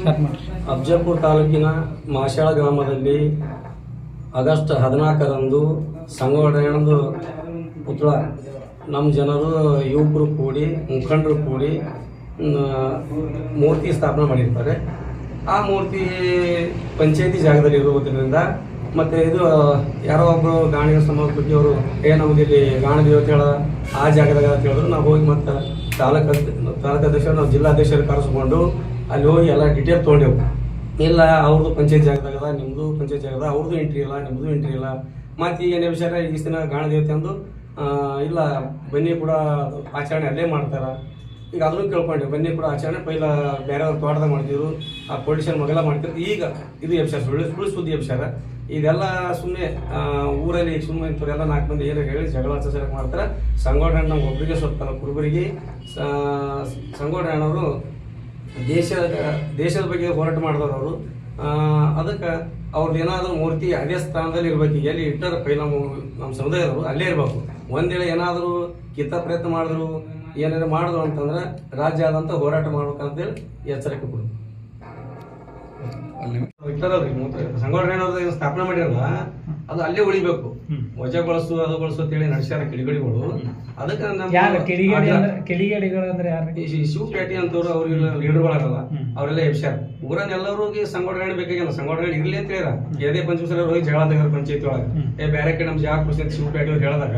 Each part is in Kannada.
ಸ್ಟಾರ್ಟ್ ತಾಲೂಕಿನ ಮಾಶಾಳ ಗ್ರಾಮದಲ್ಲಿ ಆಗಸ್ಟ್ ಹದಿನಾಲ್ಕರಂದು ಸಂಘಟನೆಯೊಂದು ಪುತ್ರ ನಮ್ಮ ಜನರು, ಯುವಕರು ಕೂಡಿ, ಮುಖಂಡರು ಕೂಡಿ ಮೂರ್ತಿ ಸ್ಥಾಪನೆ ಮಾಡಿರ್ತಾರೆ. ಆ ಮೂರ್ತಿ ಪಂಚಾಯತಿ ಜಾಗದಲ್ಲಿ ಇರುವುದರಿಂದ ಮತ್ತು ಇದು, ಯಾರೋ ಒಬ್ಬರು ಗಾಣಿನ ಅವರು, ಏ, ನಮಗೆ ಇಲ್ಲಿ ಗಾಣ ದೇವತೆಗಳ ಆ ಜಾಗದಾಗ ಅಂತ ಹೇಳಿದ್ರು, ನಾವು ಹೋಗಿ ಮತ್ತು ತಾಲೂಕು ತಾಲೂಕು ಅಧ್ಯಕ್ಷರು ನಾವು ಜಿಲ್ಲಾಧ್ಯಕ್ಷರು ಕರೆಸ್ಕೊಂಡು ಅಲ್ಲಿ ಹೋಗಿ ಎಲ್ಲ ಡಿಟೇಲ್ ತೊಗೊಂಡೆವು. ಇಲ್ಲ ಅವ್ರದ್ದು ಪಂಚಾಯತ್ ಜಾಗದಾಗ ಅದ ನಿಮ್ಮದು ಪಂಚಾಯತ್ ಜಾಗದ ಅವ್ರದ್ದು ಎಂಟ್ರಿ ಇಲ್ಲ ನಿಮ್ಮದು ಎಂಟ್ರಿ ಇಲ್ಲ. ಮತ್ತು ಈಗ ಏನೇ ವಿಚಾರ ಈ ದಿನ ಗಾಣ ದೇವತೆ ಅಂದು ಇಲ್ಲ, ಬನ್ನಿ ಕೂಡ ಆಚರಣೆ ಅಲ್ಲೇ ಮಾಡ್ತಾರ. ಈಗ ಅದನ್ನು ಕೇಳ್ಕೊಂಡೆ, ಬನ್ನಿ ಕೂಡ ಆಚರಣೆ, ಪೈಲ ಬೇರೆ ತೋಟದಾಗ ಮಾಡ್ತಿದ್ರು, ಆ ಪೊಲಿಟಿಷನ್ ಮಗೆಲ್ಲ ಮಾಡ್ತಿದ್ರು. ಈಗ ಇದು ಎಬ್ಸಾರ ಸುಳ್ಳು ಸುಳ್ಳು ಸುದ್ದಿ ಎಬ್ಸಾರ ಇದೆಲ್ಲ ಸುಮ್ಮನೆ ಊರಲ್ಲಿ ಸುಮ್ಮನೆ ಇಂಥವರೆಲ್ಲ ನಾಲ್ಕು ಮಂದಿ ಏನು ಹೇಳಿ ಜಗಳ ಆಚರಣೆ ಮಾಡ್ತಾರೆ. ನಮ್ಮ ಒಬ್ಬರಿಗೆ ಸ್ವಲ್ಪ ಕುರುಬರಿಗೆ ಸಂಗೋಡಣ್ಣವರು ದೇಶದ ದೇಶದ ಬಗ್ಗೆ ಹೋರಾಟ ಮಾಡಿದವರು ಅವರು. ಅದಕ್ಕೆ ಅವ್ರದ್ದು ಏನಾದರೂ ಮೂರ್ತಿ ಅದೇ ಸ್ಥಾನದಲ್ಲಿ ಇರಬೇಕು. ಎಲ್ಲಿ ಇಟ್ಟರ ಪೈ ನಮ್ಮ ನಮ್ಮ ಸಮುದಾಯದವರು ಅಲ್ಲೇ ಇರಬೇಕು. ಒಂದೇಳೆ ಏನಾದರೂ ಕಿತ್ತ ಪ್ರಯತ್ನ ಮಾಡಿದ್ರು ಏನಾದ್ರು ಮಾಡಿದ್ರು ಅಂತಂದ್ರೆ ರಾಜ್ಯ ಆದಂತ ಹೋರಾಟ ಮಾಡ್ಬೇಕಂತೇಳಿ ಎಚ್ಚರಿಕೆ ಕೊಡು ಇಟ್ಟರಲ್ರಿ ಸಂಘಟನೆ ಸ್ಥಾಪನೆ ಮಾಡಿರಲ್ಲ ಅದು ಅಲ್ಲೇ ಉಳಿಬೇಕು. ವಜಾಗೊಳಿಸು ಅದು ಬಳಸು ಅಂತ ಹೇಳಿ ನಡೆಸ್ಯಾರ ಕಿಡಿಗಡಿಗಳು. ಅದಕ್ಕೆ ನಮ್ಮ ಕಿಡಿಗೇಡಿಗಳು ಅಂದ್ರೆ ಅಂತವ್ರು ಅವ್ರಿಗೆಲ್ಲ ಲೀಡರ್ಗಳಾಗಲ್ಲ. ಒಳಗಲ್ಲ ಅವರೆಲ್ಲ ಎಬ್ಸ್ಯಾರ. ಊರನ್ನ ಎಲ್ಲರಿಗೆ ಸಂಘಟನೆ ಬೇಕಾಗಿಲ್ಲ. ಸಂಘಟನೆ ಇರ್ಲಿ ಅಂತ ಹೇಳ್ಯಾರ. ಯಾವುದೇ ಪಂಚಮಸಲ ಹೋಗಿ ಜಗಳ ತೆಗ್ಯಾರ ಪಂಚಾಯತಿ ಒಳಗ. ಏ ಬೇರೆ ಕಡೆ ನಮ್ಗೆ ಜಾಗ ಕೊಡ್ಸಿ ಶಿವ ಪೇಟೆ ಅವ್ರು ಹೇಳಿದಾಗ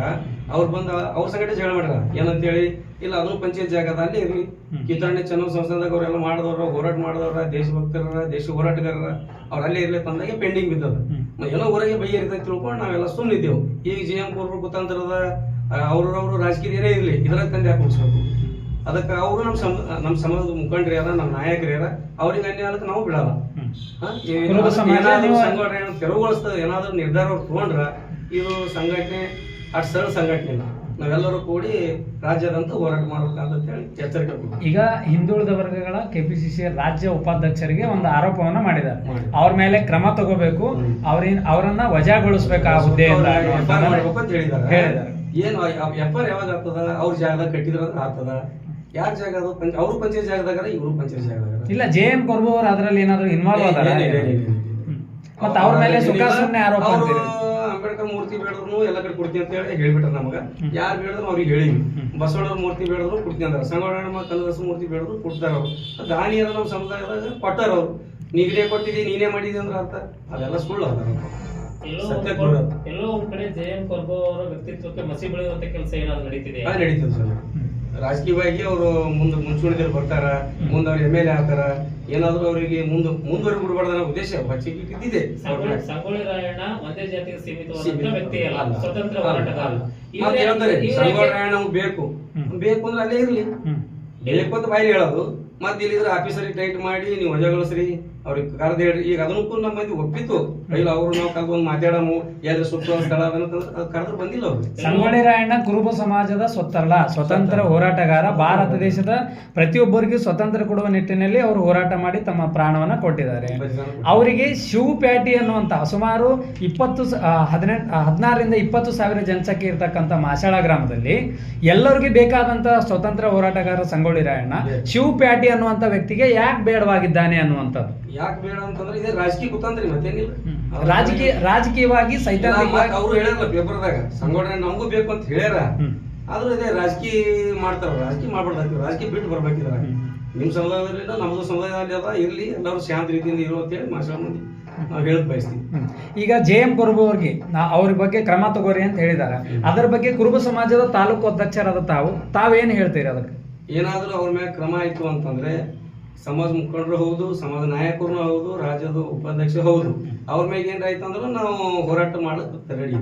ಅವ್ರು ಬಂದ ಅವ್ರ ಸಂಘಟನೆ ಜಗಳ ಮಾಡ್ಯಾರ. ಏನಂತೇಳಿ ಇಲ್ಲ ಅದು ಪಂಚಾಯತ್ ಜಾಗ ಅದ ಅಲ್ಲೇ ಇರ್ಲಿ. ಕಿತ್ತಾಣೆ ಕಿತ್ತಣ್ಣೆ ಚೆನ್ನವ ಸಂಸ್ಥಾನದಾಗ ಅವರೆಲ್ಲ ಮಾಡಿದವ್ರ ಹೋರಾಟ ಮಾಡಿದವ್ರ ದೇಶಭಕ್ತರ ದೇಶ ಹೋರಾಟಗಾರರ ಅವ್ರ ಅಲ್ಲೇ ಇರ್ಲಿ ತಂದಾಗೆ ಪೆಂಡಿಂಗ್ ಬಿದ್ದದ. ಏನೋ ಊರಾಗೆ ಇರ್ತೈತಿ ತಿಳ್ಕೊಂಡು ನಾವೆಲ್ಲ ಸುಮ್ಮನಿದ್ದೆವು ಈಗ ಜಿ ಎಂ ಪೂರ್ವ ಕುತಂತ್ರದ ಅವ್ರವ್ರು ರಾಜಕೀಯರೇ ಇರ್ಲಿ ಇದ್ರಾಗ ತಂದೆ ಹಾಕಿಸ್ಬೇಕು ಅದಕ್ಕೆ ಅವರು ನಮ್ಮ ಸಮ ನಮ್ಮ ಸಮಾಜದ ಮುಖಂಡರು ಯಾರ ನಮ್ಮ ನಾಯಕರು ಯಾರ ಅವ್ರಿಗೆ ಅನ್ಯಾಯ ಅದಕ್ಕೆ ನಾವು ಬಿಡಲ್ಲ. ಸಂಘಟನೆ ತೆರವುಗೊಳಿಸ್ತದೆ ಏನಾದ್ರೂ ನಿರ್ಧಾರ ತಗೊಂಡ್ರ ಇದು ಸಂಘಟನೆ ಅಷ್ಟು ಸರಳ ಸಂಘಟನೆ ಇಲ್ಲ. ನಾವೆಲ್ಲರೂ ಕೂಡಿ ರಾಜ್ಯದಂತ ಹೋರಾಟ ಮಾಡಬೇಕಂತ ಹೇಳಿ ಎಚ್ಚರಿಕೆ. ಈಗ ಹಿಂದುಳಿದ ವರ್ಗಗಳ ಕೆಪಿಸಿಸಿ ರಾಜ್ಯ ಉಪಾಧ್ಯಕ್ಷರಿಗೆ ಒಂದು ಆರೋಪವನ್ನ ಮಾಡಿದ್ದಾರೆ. ಮಾಡಿ. ಅವ್ರ ಮೇಲೆ ಕ್ರಮ ತಗೋಬೇಕು. ಹ್ಮ್. ಅವ್ರಿನ್ ಅವರನ್ನ ವಜಾಗೊಳಿಸ್ಬೇಕು ಆ ಹುದ್ದೆಯಿಂದ ಅವ್ರು ಹೇಳಿದ್ದಾರೆ. ಏನು ಎಫ್ ಆರ್ ಯಾವಾಗ ಆಗ್ತದ? ಅವ್ರ ಜಾಗ ಕಟ್ಟಿದ್ರ ಆಗ್ತದ? ಯಾರ ಜಾಗ ಅದು? ಪಂಚ ಅವ್ರು ಪಂಚಾಯತ್ ಜಾಗದಾಗ ಇವರು ಪಂಚಾಯತ್ ಜಾಗದಾಗ ಇಲ್ಲ ಜೆ ಎಂ ಕೊರ್ಬು ಅವ್ರು ಅದ್ರಲ್ಲಿ ಏನಾದ್ರು ಇನ್ವಾಲ್ವ್ ಅದಾರ ಮತ್ತೆ ಅವ್ರ ಮೇಲೆ ಸುಖ ಸುಮ್ಮನೆ ಆರೋಪ ಅಂಬೇಡ್ಕರ್ ಮೂರ್ತಿ ಬೇಡದ್ರು ಎಲ್ಲ ಕಡೆ ಕೊಡ್ತೀನಿ ಅಂತ ಹೇಳಿ ಹೇಳ್ಬಿಟ್ರ ನಮಗ. ಯಾರು ಬೇಡದ್ರು ಅವ್ರಿಗೆ ಹೇಳಿವಿ ಹ್ಮ್. ಬಸವಣ್ಣವ್ರ ಮೂರ್ತಿ ಬೇಡದ್ರು ಕೊಡ್ತೀನಿ ಅಂದ್ರ. ಸಂಗೊಳ್ಳ ಕನಕದಾಸ ಮೂರ್ತಿ ಬೇಡದ್ರು ಕೊಡ್ತಾರ ಅವ್ರು. ದಾನಿಯರ ನಮ್ಮ ಸಮುದಾಯದಾಗ ಕೊಟ್ಟಾರ ಅವ್ರು. ನೀಗಡೆ ಕೊಟ್ಟಿದಿ ನೀನೇ ಮಾಡಿದಿ ಅಂದ್ರ ಅರ್ಥ. ಅದೆಲ್ಲ ಸುಳ್ಳು ಅದ ಎಲ್ಲೋ ಸತ್ಯ ಒಂದ್ ಕಡೆ- ಜಯಂ ಕಡೆ ಕೊರ್ಬೋ ಅವರ ವ್ಯಕ್ತಿತ್ವಕ್ಕೆ ಮಸಿ ಬೆಳೆಯುವಂತ ಕೆಲಸ ಏನಾದ್ರು ನಡೀತಿದೆ ನಡೀತದೆ ಸರ್. ರಾಜಕೀಯವಾಗಿ ಅವರು ಮುಂದೆ ಮುಂಚೂಣಿದಲ್ಲಿ ಬರ್ತಾರ ಮುಂದೆ ಅವ್ರು ಎಂ ಎಲ್ ಎ ಆಗ್ತಾರ ಏನಾದ್ರೂ ಅವರಿಗೆ ಮುಂದೆ ಮುಂದುವರಿ ಬಿಡಬಾರ್ದು ಅನ್ನೋ ಉದ್ದೇಶ ಇಟ್ಟಿದ್ದಿದೆ ಸಂಗೊಳ್ಳಿ ಸಂಗೊಳ್ಳಿ ರಾಯಣ್ಣ ಒಂದೇ ಜಾತಿಗೆ ಸೀಮಿತವಾದಂತ ವ್ಯಕ್ತಿ ಅಲ್ಲ ಅಲ್ಲ. ಸ್ವತಂತ್ರ ಅಲ್ಲ. ಹೋರಾಟಗಾರ ಅಲ್ಲ. ಇವ್ರೇ- ಹೇಳ್ತಾರೆ ಇವ್ರೇ- ಸಂಗೊಳ್ಳ ನಮ್ಗೆ ಬೇಕು. ಬೇಕು ಅಂದ್ರೆ ಅಲ್ಲೇ ಇರ್ಲಿ ಅಂತ ಬಾಯಿ ಹೇಳೋದು ಮತ್ತೆ ಇಲ್ಲಿದ್ರೆ ಆಫೀಸರಿಗೆ ಟೈಟ್ ಮಾಡಿ ನೀವು ವಜಾಗೊಳಿಸ್ರಿ ಅವ್ರಿಗೆ ಕರೆದ ಹೇಳ್ರಿ. ಈಗ ಅದನ್ನೂ ನಮ್ಮ ಮಂದಿ ಒಪ್ಪಿತ್ತು. ಇಲ್ಲ ಅವ್ರು ನಾವು ಕಲ್ಕೊಂಡು ಮಾತಾಡಮು ಎಲ್ಲಿ ಸುತ್ತ ಸ್ಥಳ ಕರೆದ್ರೆ ಬಂದಿಲ್ಲ ಅವ್ರು. ಸಂಗೊಳ್ಳಿ ರಾಯಣ್ಣ ಕುರುಬ ಸಮಾಜದ ಸ್ವತ್ತಲ್ಲ ಸ್ವತಂತ್ರ ಹೋರಾಟಗಾರ. ಭಾರತ ದೇಶದ ಪ್ರತಿಯೊಬ್ಬರಿಗೂ ಸ್ವತಂತ್ರ ಕೊಡುವ ನಿಟ್ಟಿನಲ್ಲಿ ಅವರು ಹೋರಾಟ ಮಾಡಿ ತಮ್ಮ ಪ್ರಾಣವನ್ನ ಕೊಟ್ಟಿದ್ದಾರೆ. ಅವರಿಗೆ ಶಿವ್ ಪ್ಯಾಟಿ ಅನ್ನುವಂತಹ ಸುಮಾರು ಇಪ್ಪತ್ತು ಹದಿನೆಂಟು ಹದಿನಾರರಿಂದ ಇಪ್ಪತ್ತು ಸಾವಿರ ಜನಸಂಖ್ಯೆ ಇರತಕ್ಕಂಥ ಮಾಸಾಳ ಗ್ರಾಮದಲ್ಲಿ ಎಲ್ಲರಿಗೂ ಬೇಕಾದಂತಹ ಸ್ವತಂತ್ರ ಹೋರಾಟಗಾರ ಸಂಗೊಳ್ಳಿ ರಾಯಣ್ಣ. ಶಿವ ಪ್ಯಾಟಿ ಅನ್ನುವಂಥ ವ್ಯಕ್ತಿಗೆ ಯಾಕೆ ಬೇಡವಾಗಿದ್ದಾನೆ ಅನ್ನುವಂಥದ್ದು. ಯಾಕೆ ಬೇಡ ಅಂತಂದ್ರೆ ಇದೇ ರಾಜಕೀಯ ಕುತಂತ್ರಿ ಮತ್ತೇನಿಲ್ಲ. ರಾಜಕೀಯ ರಾಜಕೀಯವಾಗಿ ಸೈದ್ಧಾಂತಿಕ ಅವ್ರು ಹೇಳಿರಲ್ಲ ಪೇಪರ್ದಾಗ ಸಂಘಟನೆ ನಮಗೂ ಬೇಕು ಅಂತ ಹೇಳ್ಯಾರ. ಆದ್ರೂ ಇದೇ ರಾಜಕೀಯ ಮಾಡ್ತಾರ ರಾಜಕೀಯ ಮಾಡ್ಬಾರ್ದಾಗ್ತೀವಿ ರಾಜಕೀಯ ಬಿಟ್ಟು ಬರ್ಬೇಕಿದ್ರ. ನಿಮ್ಮ ನಿಮ್ ಸಮುದಾಯದಲ್ಲಿ ನಮ್ದು ಸಮುದಾಯದಲ್ಲಿ ಅದ ಇರ್ಲಿ ಎಲ್ಲರೂ ಶಾಂತ ರೀತಿಯಿಂದ ಇರು ಅಂತ ಹೇಳಿ ಮಾಸ್ಟರ್ ಮಂದಿ ನಾವು ಹೇಳಕ್ ಬಯಸ್ತೀವಿ. ಈಗ ಜೆ ಎಂ ಕುರುಬು ಅವ್ರಿಗೆ ಅವ್ರ ಬಗ್ಗೆ ಕ್ರಮ ತಗೋರಿ ಅಂತ ಹೇಳಿದಾರೆ. ಅದರ ಬಗ್ಗೆ ಕುರುಬ ಸಮಾಜದ ತಾಲೂಕು ಅಧ್ಯಕ್ಷರಾದ ತಾವು ತಾವೇನು ಹೇಳ್ತೀರಿ ಅದಕ್ಕೆ? ಏನಾದ್ರೂ ಅವ್ರ ಮೇಲೆ ಕ್ರಮ ಆಯ್ತು ಅಂತಂದ್ರೆ ಸಮಾಜ ಮುಖಂಡರು ಹೌದು, ಸಮಾಜ ನಾಯಕರು ಹೌದು, ರಾಜ್ಯದ ಉಪಾಧ್ಯಕ್ಷರು ಹೌದು. ಅವ್ರ ಮೇಲೆ ಏನಾಯ್ತು ಅಂದ್ರೆ ನಾವು ಹೋರಾಟ ಮಾಡಕ್ ರೆಡಿ.